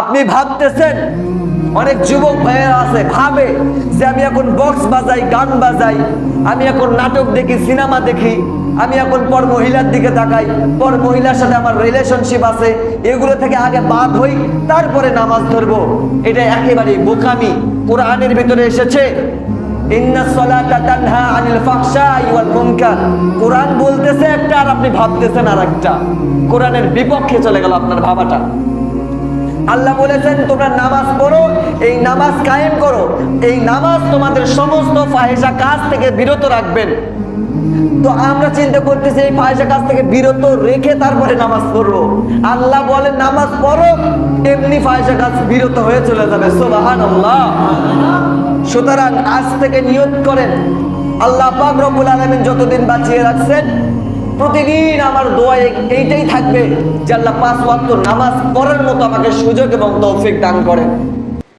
আপনি ভাবতেছেন, অনেক যুবক ভাইয়েরা আছে, ভাবে যে আমি এখন বক্স বাজাই, গান বাজাই, আমি এখন নাটক দেখি সিনেমা দেখি, আমি এখন পর মহিলার দিকে তাকাই, পর মহিলার সাথে আমার রিলেশনশিপ আছে, এগুলো থেকে আগে বাদ হই, তারপরে নামাজ ধরবো। এটা একেবারেই বোকামি। কোরআনের ভিতরে এসেছে কোরআন বলতেছে একটা আর আপনি ভাবতেছেন আর একটা কোরআনের বিপক্ষে চলে গেল আপনার ভাবাটা। আল্লাহ বলেছেন, তোমরা নামাজ পড়ো, এই নামাজ কায়েম করো। এই নামাজ তোমাদের সমস্ত ফাহেসা কাজ থেকে বিরত রাখবেন। তো আমরা চিন্তা করতেছি, এই ফাহেসা কাজ থেকে বিরত রেখে তারপরে নামাজ পড়ব। আল্লাহ বলে নামাজ পড়ো, এমনি ফাহেসা কাজ বিরত হয়ে চলে যাবে। সোবাহান সুতরাং আজ থেকে নিয়ত করেন, আল্লাহ পাক রব্বুল আলামিন যতদিন বাঁচিয়ে রাখছেন প্রতিদিন আমার দোয়া এইটাই থাকবে যে আল্লাহ পাঁচ ওয়াক্ত নামাজ পড়ার মতো আমাকে সুযোগ এবং তৌফিক দান করেন।